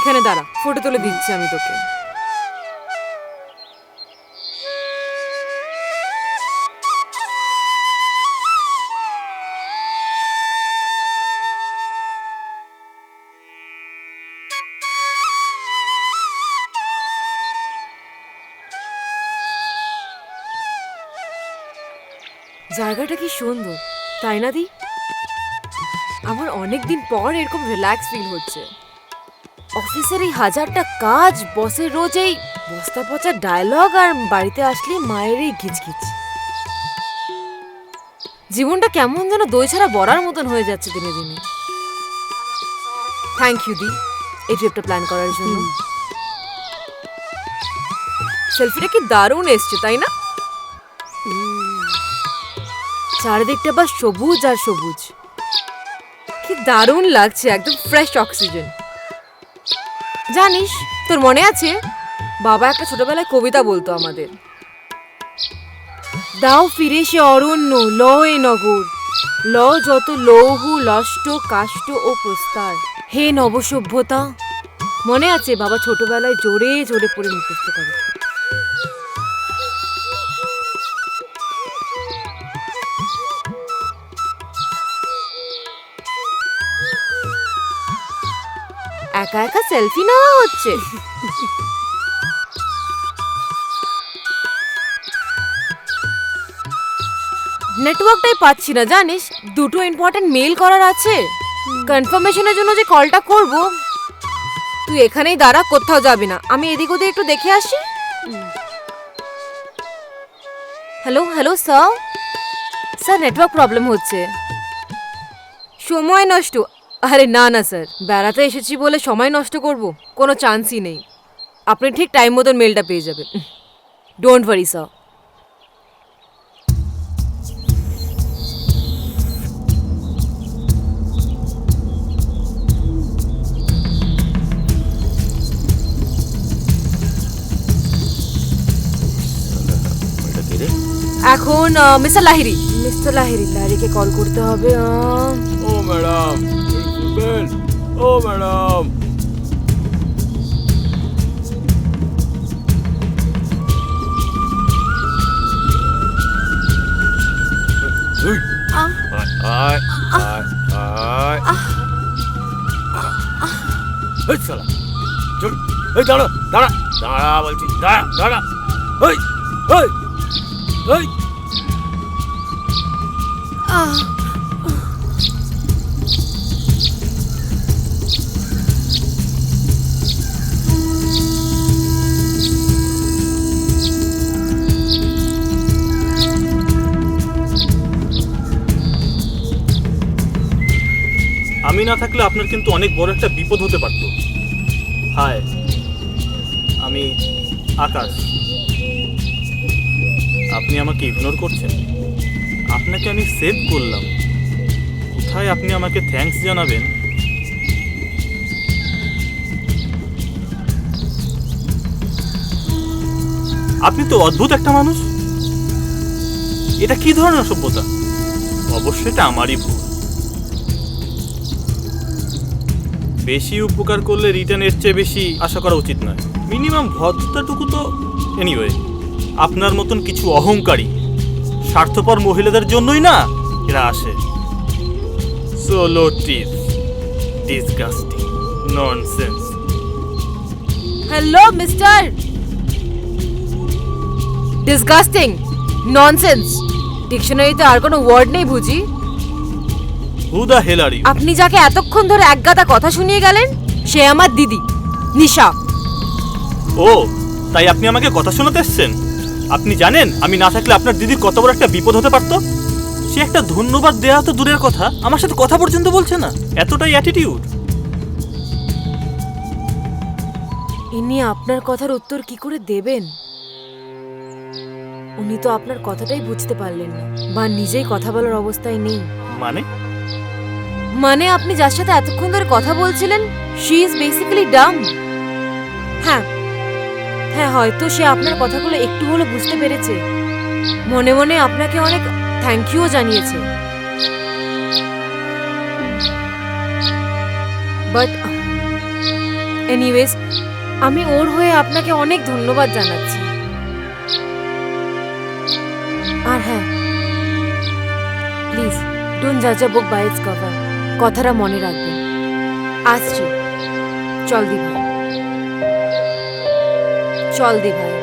এখানে দাঁড়া ফটো তুলে দিচ্ছি আমি তোকে। জায়গাটা কি সুন্দর, তাই না দি? আমার অনেক দিন পর এরকম রিল্যাক্স ফিল হচ্ছে। অফিসের এই হাজারটা কাজ বসের রোজ এই বস্তা পচা ডায়লগ আর বাড়িতে আসলে মায়ের এই ঘিচঘিচ। জীবনটা কেমন যেন দই ছাড়া বড়ার মতন হয়ে যাচ্ছে দিনে দিনে। থ্যাংক ইউ দি এই ট্রিপটা প্ল্যান করার জন্য। সেলফিটা কি দারুণ এসছে তাই না? চারিদিকটা বা সবুজ আর সবুজ। কি দারুণ লাগছে একদম ফ্রেশ অক্সিজেন জানিস, তোর মনে আছে? বাবা একটা ছোটবেলায় কবিতা বলতো আমাদের। দাও ফিরে সে অরণ্য ল এ নগর। ল যত লৌহ, লষ্ট, কাষ্ট ও প্রস্তার। হে নবসভ্যতা, মনে আছে বাবা ছোটবেলায় জোরে জোরে পড়ে মুখস্থ করে। একা একা সেলফি নেওয়া হচ্ছে। নেটওয়ার্কটাই পাচ্ছি না, জানিস? দুটো ইম্পর্টেন্ট মেল করার আছে। কনফার্মেশনের জন্য যে কলটা করব, তুই এখানেই দাঁড়া, কোথাও যাবি না। আমি এদিক ওদিক একটু দেখে আসি। Hello hello sir sir network problem হচ্ছে। সময় নষ্ট। আরে না না স্যার। বেড়াতে এসেছি বলে সময় নষ্ট করব কোনো চান্সই নেই। আপনি ঠিক টাইম মতন মেলটা পেয়ে যাবেন। Don't worry sir. এখন মিস্টার লাহিরি মিস্টার লাহিরি লাহিরিকে কল করতে হবে ও ম্যাডাম। ও ম্যাডাম। আয় আয় আয় আয়। চল এই দাঁড়া দাঁড়া দাঁড়া বলছি দাঁড়া দাঁড়া। এই এই এই। আমি না থাকলে আপনার কিন্তু অনেক বড় একটা বিপদ হতে পারত। হায়, আমি আকাশ। আপনি আমাকে ইগনোর করছেন। আপনাকে আমি সেভ করলাম। কোথায় আপনি আমাকে থ্যাঙ্কস জানাবেন? আপনি তো অদ্ভুত একটা মানুষ। এটা কি ধরনের সভ্যতা অবশ্যই এটা আমারই ভুল। বেশি উপকার করলে রিটার্ন এর চেয়ে বেশি আশা করা উচিত নয়। মিনিমাম ভদ্রতাটুকু তো এনিওয়ে আপনার মতন কিছু অহংকারী, স্বার্থপর মহিলাদের জন্যই না এরা আসে। সোলো টিপ disgusting nonsense hello mister disgusting nonsense ডিকশনারিতে আর কোনো ওয়ার্ড নেই বুঝি? Who the hell are you আপনি যাকে এতক্ষণ ধরে একগাদা কথা শুনিয়ে গেলেন সে আমার দিদি নিশা। ও তাই আপনি আমাকে কথা শোনাতে এসছেন? আপনি জানেন আমি না থাকলে আপনার দিদির কত বড় একটা বিপদ হতে পারতো? সে একটা ধন্যবাদ দেওয়া তো দূরের কথা আমার সাথে কথা পর্যন্ত বলছে না। এতটাই অ্যাটিটিউড ইনি আপনার কথার উত্তর কি করে দেবেন? উনি তো আপনার কথাটাই বুঝতে পারলেন না বা নিজেই কথা বলার অবস্থায় নেই। মানে? মানে আপনি যার সাথে এতক্ষণ ধরে কথা বলছিলেন শি ইজ বেসিক্যালি ডাম হ্যাঁ হ্যাঁ হয়তো সে আপনার কথাগুলো একটু হলো বুঝতে পেরেছে। মনে মনে আপনাকে অনেক থ্যাংক ইউও জানিয়েছে। বাট এনিওয়েজ আমি ওর হয়ে আপনাকে অনেক ধন্যবাদ জানাচ্ছি। আর হ্যাঁ প্লিজ ডোন্ট জাজ a book by its cover কথাটা মনে রাখবেন। আসছি। চল দি ভাই চল দি ভাই